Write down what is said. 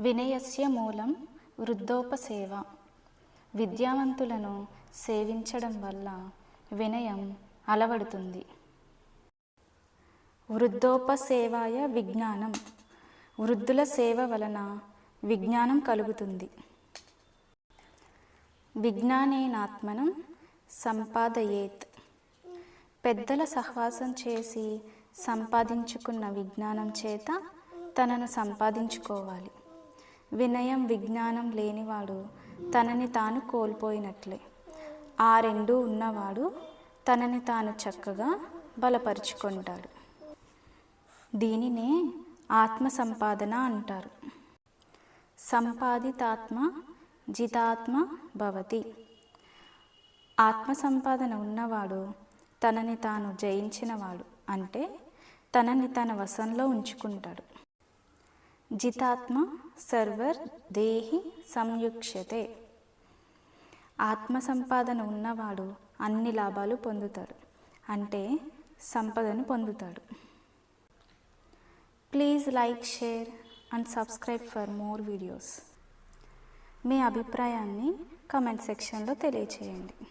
వినయస్య మూలం వృద్ధోపసేవ. విద్యావంతులను సేవించడం వల్ల వినయం అలవడుతుంది. వృద్ధోపసేవాయ విజ్ఞానం. వృద్ధుల సేవ వలన విజ్ఞానం కలుగుతుంది. విజ్ఞానేనాత్మనం సంపాదయేత్. పెద్దల సహవాసం చేసి సంపాదించుకున్న విజ్ఞానం చేత తనను సంపాదించుకోవాలి. వినయం విజ్ఞానం లేనివాడు తనని తాను కోల్పోయినట్లే. ఆ రెండు ఉన్నవాడు తనని తాను చక్కగా బలపరుచుకుంటాడు. దీనినే ఆత్మ సంపాదన అంటారు. సంపాదితాత్మ జితాత్మ భవతి. ఆత్మ సంపాదన ఉన్నవాడు తనని తాను జయించినవాడు అంటే తనని తన వశంలో ఉంచుకుంటాడు. జితాత్మ సర్వర్ దేహి సంయుక్ష్యతే. ఆత్మ సంపాదన ఉన్నవాడు అన్ని లాభాలు పొందుతాడు. అంటే సంపదను పొందుతాడు. Please like share and subscribe for more videos. మీ అభిప్రాయాన్ని కమెంట్ సెక్షన్లో తెలియచేయండి.